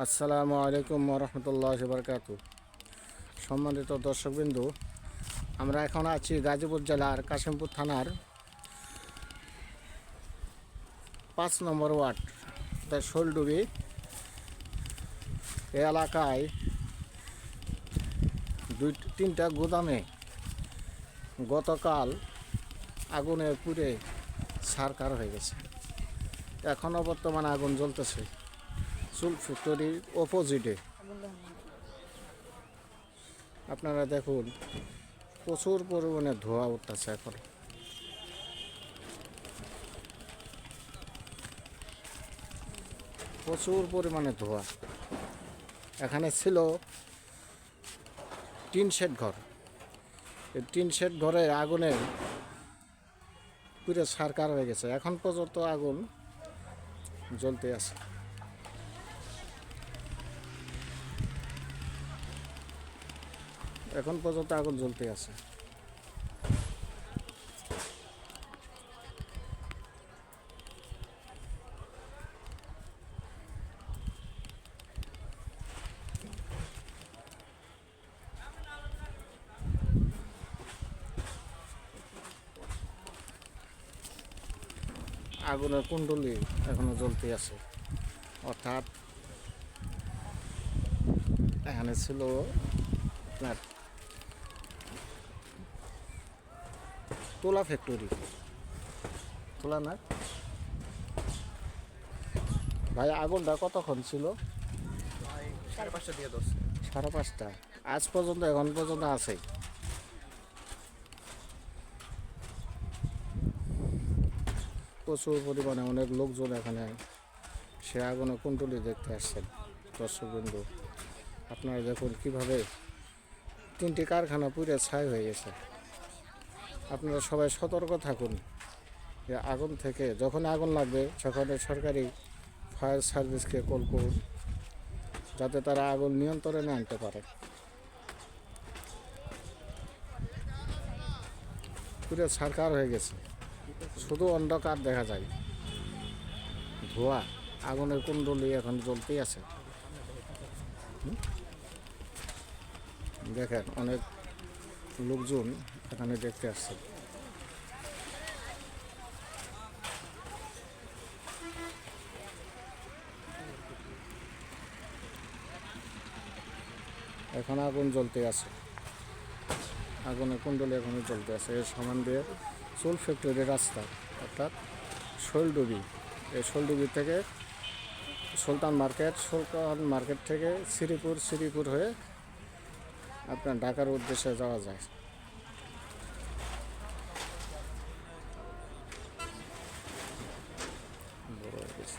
আসসালামু আলাইকুম রহমতুল্লাহ বরকাত সম্মানিত দর্শকবিন্দু, আমরা এখন আছি গাজীপুর জেলার কাশিমপুর থানার পাঁচ নম্বর ওয়ার্ড দ্য শোলডুবি এলাকায় দুই, তিনটা গুদামে গতকাল আগুনে পুড়ে সারকার হয়ে গেছে। এখনও বর্তমানে আগুন জ্বলতেছে। চুল ফ্যাক্টরির অপোজিটে। আপনারা দেখুন, প্রচুর পরিমাণে ধোঁয়া উঠতেছে এখন। প্রচুর পরিমাণে ধোঁয়া। এখানে ছিল টিন শেড ঘর। এই টিন শেড ঘরে আগুনে পুরো সারকার হয়ে গেছে। এখন পর্যন্ত আগুন জ্বলতে আছে। এখন পর্যন্ত আগুন জ্বলতে আছে। আগুনের কুণ্ডলি এখনও জ্বলতে আছে। অর্থাৎ এখানে ছিল আপনার তোলা ফ্যাক্টরি তোলা না। ভাই আগুনটা কতক্ষণ ছিল? সাড়ে পাঁচটা দিয়ে দশ সাড়ে পাঁচটা। আজ পর্যন্ত এখন পর্যন্ত আছে। প্রচুর পরিমাণে অনেক লোকজন এখানে। সে আগুনে কুণ্ডলি দেখতে আসছেন দর্শকবৃন্দ। আপনারা দেখুন কীভাবে তিনটি কারখানা পুড়ে ছাই হয়ে গেছে। আপনারা সবাই সতর্ক থাকুন। যে আগুন থেকে যখন আগুন লাগবে সেখানে সরকারি ফায়ার সার্ভিসকে কল করুন, যাতে তারা আগুন নিয়ন্ত্রণে আনতে পারে। পুরো সারকার হয়ে গেছে। শুধু অন্ধকার দেখা যায়। ধোয়া আগুনের কুণ্ডলি এখন জ্বলতেই আছে। দেখেন, অনেক লোকজন এখানে দেখতে আসছে এখন আগুন জ্বলতে আছে। আগুনের কুণ্ডলে এখনও জ্বলতে আছে। এর সমান দিয়ে চুল ফ্যাক্টরির রাস্তা, অর্থাৎ শৈলডুবি। এই শৈলডুবি থেকে সুলতান মার্কেট সুলতান মার্কেট থেকে শ্রীপুর শ্রীপুর হয়ে আপনার ঢাকার উদ্দেশ্যে যাওয়া যায় বড় হয়ে গেছে।